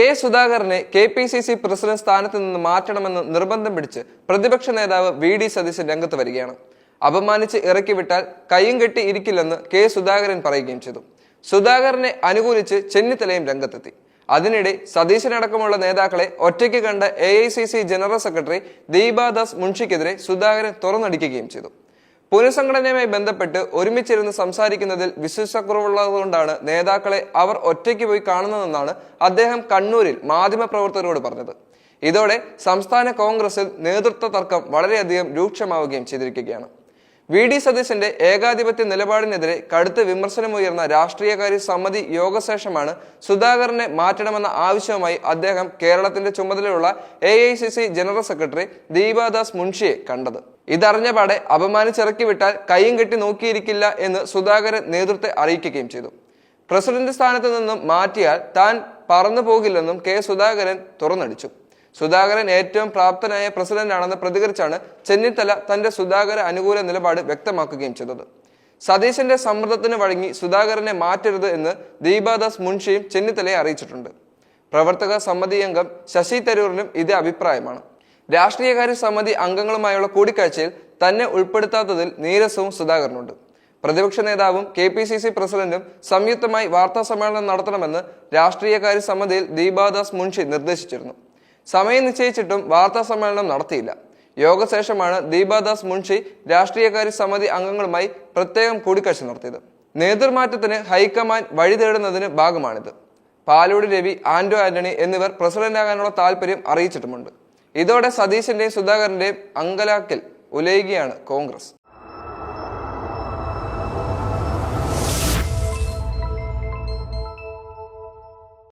K സുധാകരനെ K P C C president സ്ഥാനത്ത് നിന്ന് മാറ്റണമെന്ന് നിർബന്ധം പിടിച്ച് പ്രതിപക്ഷ നേതാവ് വി ഡി സതീശൻ രംഗത്ത് വരികയാണ്. അപമാനിച്ച് ഇറക്കിവിട്ടാൽ കയ്യും കെട്ടി ഇരിക്കില്ലെന്ന് കെ സുധാകരൻ പറയുകയും ചെയ്തു. സുധാകരനെ അനുകൂലിച്ച് ചെന്നിത്തലയും രംഗത്തെത്തി. അതിനിടെ സതീശനടക്കമുള്ള നേതാക്കളെ ഒറ്റയ്ക്ക് കണ്ട എ ജനറൽ സെക്രട്ടറി ദീപാദാസ് മുൻഷിക്കെതിരെ സുധാകരൻ തുറന്നടിക്കുകയും ചെയ്തു. പുനഃസംഘടനയുമായി ബന്ധപ്പെട്ട് ഒരുമിച്ചിരുന്ന് സംസാരിക്കുന്നതിൽ വിശ്വാസക്കുറവുള്ളതുകൊണ്ടാണ് നേതാക്കളെ അവർ ഒറ്റയ്ക്ക് പോയി കാണുന്നതെന്നാണ് അദ്ദേഹം കണ്ണൂരിൽ മാധ്യമപ്രവർത്തകരോട് പറഞ്ഞത്. ഇതോടെ സംസ്ഥാന കോൺഗ്രസിൽ നേതൃത്വ തർക്കം വളരെയധികം രൂക്ഷമാവുകയും ചെയ്തിരിക്കുകയാണ്. വി ഡി സതീശന്റെ ഏകാധിപത്യ നിലപാടിനെതിരെ കടുത്ത വിമർശനമുയർന്ന രാഷ്ട്രീയകാര്യ സമിതി യോഗശേഷമാണ് സുധാകരനെ മാറ്റണമെന്ന ആവശ്യവുമായി അദ്ദേഹം കേരളത്തിന്റെ ചുമതലയുള്ള എ ജനറൽ സെക്രട്ടറി ദീപാദാസ് മുൻഷിയെ കണ്ടത്. ഇതറിഞ്ഞ പാടെ അപമാനിച്ചിറക്കി വിട്ടാൽ കൈയും കെട്ടി നോക്കിയിരിക്കില്ല എന്ന് സുധാകരൻ നേതൃത്വത്തെ അറിയിക്കുകയും ചെയ്തു. പ്രസിഡന്റ് സ്ഥാനത്ത് നിന്നും മാറ്റിയാൽ താൻ പറന്നു പോകില്ലെന്നും കെ സുധാകരൻ തുറന്നടിച്ചു. സുധാകരൻ ഏറ്റവും പ്രാപ്തനായ പ്രസിഡന്റാണെന്ന് പ്രതികരിച്ചാണ് ചെന്നിത്തല തന്റെ സുധാകര അനുകൂല നിലപാട് വ്യക്തമാക്കുകയും ചെയ്തത്. സതീശന്റെ സമ്മർദ്ദത്തിന് വഴങ്ങി സുധാകരനെ മാറ്റരുത് എന്ന് ദീപാദാസ് മുൻഷിയും ചെന്നിത്തലയെ അറിയിച്ചിട്ടുണ്ട്. പ്രവർത്തക സമിതി അംഗം ശശി തരൂരിനും ഇതേ അഭിപ്രായമാണ്. രാഷ്ട്രീയകാര്യ സമിതി അംഗങ്ങളുമായുള്ള കൂടിക്കാഴ്ചയിൽ തന്നെ ഉൾപ്പെടുത്താത്തതിൽ നീരസവും സുധാകരനുണ്ട്. പ്രതിപക്ഷ നേതാവും കെ പി സി സി പ്രസിഡന്റും സംയുക്തമായി വാർത്താ സമ്മേളനം നടത്തണമെന്ന് രാഷ്ട്രീയകാര്യ സമിതിയിൽ ദീപാദാസ് മുൻഷി നിർദ്ദേശിച്ചിരുന്നു. സമയം നിശ്ചയിച്ചിട്ടും വാർത്താ സമ്മേളനം നടത്തിയില്ല. യോഗശേഷമാണ് ദീപാദാസ് മുൻഷി രാഷ്ട്രീയകാര്യ സമിതി അംഗങ്ങളുമായി പ്രത്യേകം കൂടിക്കാഴ്ച നടത്തിയത്. നേതൃമാറ്റത്തിന് ഹൈക്കമാൻഡ് വഴി തേടുന്നതിന് ഭാഗമാണിത്. പാലോട് രവി ആന്റോ ആന്റണി എന്നിവർ പ്രസിഡന്റാകാനുള്ള താല്പര്യം അറിയിച്ചിട്ടുമുണ്ട്. ഇതോടെ സതീശന്റെയും സുധാകരന്റെയും അങ്കലാക്കൽ ഉലയുകയാണ് കോൺഗ്രസ്.